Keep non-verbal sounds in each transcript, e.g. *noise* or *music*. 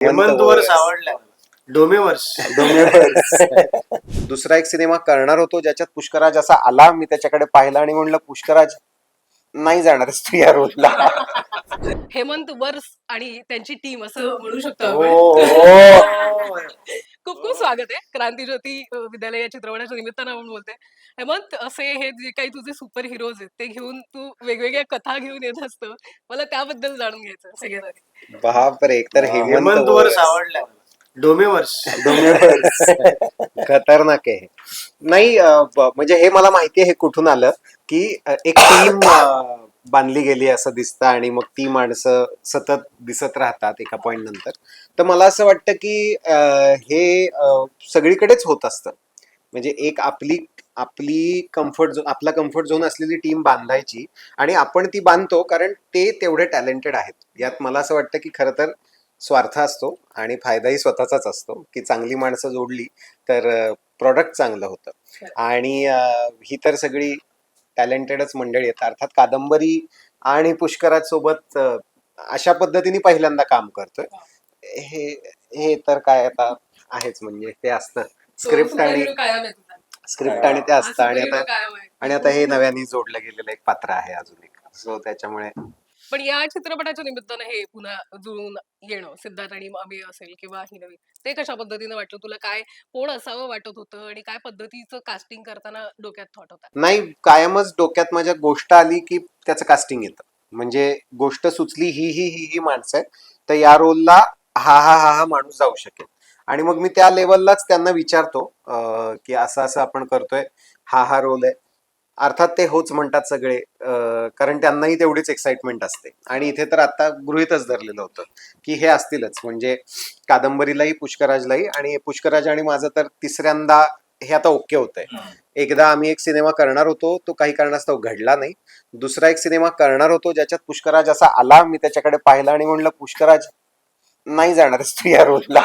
हेमंत वर्ष आवडला डोमेवर्स. *laughs* दुसरा एक सिनेमा करणार होतो ज्याच्यात पुष्कराज असा आला मी त्याच्याकडे पाहिला आणि म्हणलं पुष्कराज नाही जाणारच तू या रोलला हेमंत वर्स आणि त्यांची टीम असं म्हणू शकतो हो, आपण. हो. खूप खूप स्वागत आहे. क्रांती ज्योती अ, विद्यालय या चित्रपटाच्या निमित्तानं आपण बोलते हेमंत असे हे जे काही तुझे सुपर हिरोज आहेत ते घेऊन तू वेगवेगळ्या कथा घेऊन येत असतो. मला त्याबद्दल जाणून घ्यायचं सगळ्यात आधी. बापरे एकतर हेमंत हेमंत वर्ष आवडला. डोमेवर्स. खतरनाक आहे नाही अं, ब- म्हणजे हे मला माहिती आहे हे कुठून आलं की अं, एक टीम बांधली गेली असं दिसतं आणि मग ती माणसं सतत दिसत राहतात एका पॉइंट नंतर. तर मला असं वाटतं की अं, हे अं, सगळीकडेच होत असतं. म्हणजे एक आपली आपली कम्फर्ट झोन आपला कम्फर्ट झोन असलेली टीम बांधायची आणि आपण ती बांधतो कारण ते तेवढे टॅलेंटेड आहेत. यात मला असं वाटतं की खरं तर स्वार्थ असतो आणि फायदाही स्वतःचाच असतो. की चांगली माणसं जोडली तर प्रॉडक्ट चांगलं होतं. आणि ही तर सगळी टॅलेंटेडच मंडळी आहेत. अर्थात कादंबरी आणि पुष्कराज सोबत अं, अशा पद्धतीने पहिल्यांदा काम करतोय. हे. हे तर काय आता आहेच म्हणजे ते असतं. स्क्रिप्ट आणि. स्क्रिप्ट आणि ते असतं. आणि आता. आणि आता हे नव्याने जोडलं गेलेलं एक पात्र आहे अजून एक. सो त्याच्यामुळे पण या चित्रपटाच्या निमित्तानं हे पुन्हा जुळून येणं सिद्धार्थ आणि अमेय असेल किंवा ही नवी ते कशा पद्धतीनं वाटलं? तुला काय कोण असावं वाटत होतं? आणि काय पद्धतीचं कास्टिंग करताना डोक्यात थॉट होता? नाही कायमच डोक्यात माझ्या गोष्ट आली की त्याचं कास्टिंग येतं. म्हणजे गोष्ट सुचली ही ही ही ही माणसं आहे तर या रोलला हा हा हा हा माणूस जाऊ शकेल. आणि मग मी त्या लेवललाच त्यांना विचारतो की असं असं आपण करतोय हा हा रोल आहे. अर्थात ते होच म्हणतात सगळे कारण त्यांनाही तेवढीच एक्साइटमेंट असते. आणि इथे तर आता गृहितच धरलेलं होतं की हे असतीलच. म्हणजे कादंबरीलाही पुष्कराजलाही आणि पुष्कराज आणि माझं तर तिसऱ्यांदा हे आता ओके होतंय. एकदा आम्ही एक सिनेमा करणार होतो तो काही कारणास्तव घडला नाही. दुसरा एक सिनेमा करणार होतो ज्याच्यात पुष्कराज असा आला मी त्याच्याकडे पाहिला आणि म्हणलं पुष्कराज नाही जाणारच तू या रोलला.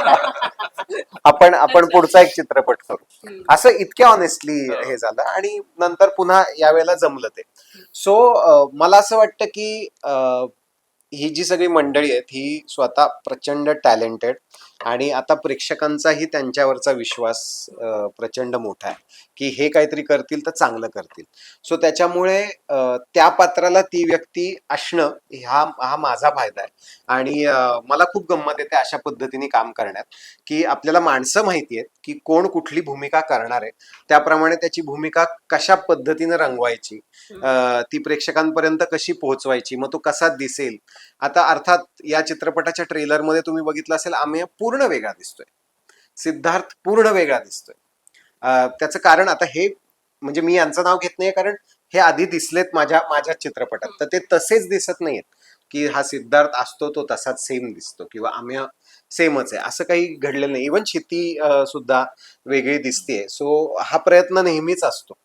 आपण आपण पुढचा एक चित्रपट करू. असं इतक्या ऑनेस्टली हे. झालं आणि नंतर पुन्हा यावेळेला जमलं ते. सो मला असं वाटतं की ही जी सगळी मंडळी आहेत ही स्वतः प्रचंड टॅलेंटेड आणि आता प्रेक्षकांचाही त्यांच्यावरचा विश्वास प्रचंड मोठा आहे. की हे काहीतरी करतील तर चांगलं करतील. सो त्याच्यामुळे त्या पात्राला ती व्यक्ती असणं हा हा माझा फायदा आहे. आणि मला खूप गंमत येते अशा पद्धतीने काम करण्यात की आपल्याला माणसं माहिती आहेत की कोण कुठली भूमिका करणार आहे. त्याप्रमाणे त्याची भूमिका कशा पद्धतीने रंगवायची ती प्रेक्षकांपर्यंत कशी पोहोचवायची मग तो कसा दिसेल. आता अर्थात या चित्रपटाच्या ट्रेलरमध्ये तुम्ही बघितलं असेल आम्ही पूर्ण वेगळा दिसतोय. सिद्धार्थ पूर्ण वेगळा दिसतोय. त्याचं कारण आता हे म्हणजे मी यांचं नाव घेत नाही कारण हे आधी दिसलेत माझ्या माझ्या चित्रपटात. तर ते तसेच दिसत नाहीयेत की हा सिद्धार्थ असतो तो तसाच सेम दिसतो किंवा आम्ही सेमच आहे. असं काही घडलेलं नाही. इवन शेती सुद्धा वेगळी दिसतेय. सो हा प्रयत्न नेहमीच असतो.